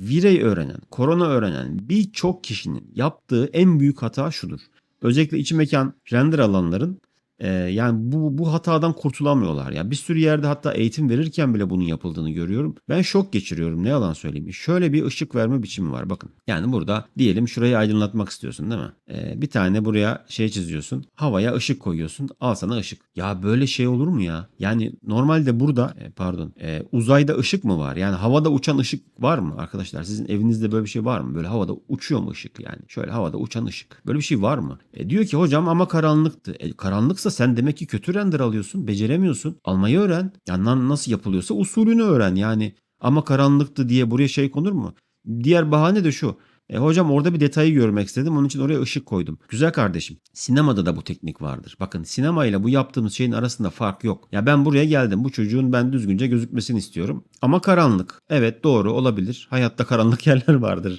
Virey öğrenen, korona öğrenen birçok kişinin yaptığı en büyük hata şudur. Özellikle içi mekan render alanların e, yani bu, bu hatadan kurtulamıyorlar. Yani bir sürü yerde hatta eğitim verirken bile bunun yapıldığını görüyorum. Ben şok geçiriyorum ne yalan söyleyeyim. Şöyle bir ışık verme biçimi var bakın. Yani burada diyelim şurayı aydınlatmak istiyorsun değil mi? E, bir tane buraya şey çiziyorsun. Havaya ışık koyuyorsun. Al sana ışık. Ya böyle şey olur mu ya? Yani normalde burada e, pardon e, uzayda ışık mı var? Yani havada uçan ışık var mı arkadaşlar? Sizin evinizde böyle bir şey var mı? Böyle havada uçuyor mu ışık yani? Şöyle havada uçan ışık. Böyle bir şey var mı? E, diyor ki hocam ama karanlıktı. E, karanlıksa sen demek ki kötü render alıyorsun. Beceremiyorsun. Almayı öğren. Yani na- nasıl yapılıyorsa usulünü öğren. Yani ama karanlıktı diye buraya şey konur mu? Diğer bahane de şu. E, hocam orada bir detayı görmek istedim. Onun için oraya ışık koydum. Güzel kardeşim. Sinemada da bu teknik vardır. Bakın sinemayla bu yaptığımız şeyin arasında fark yok. Ya ben buraya geldim. Bu çocuğun ben düzgünce gözükmesini istiyorum. Ama karanlık. Evet doğru olabilir. Hayatta karanlık yerler vardır.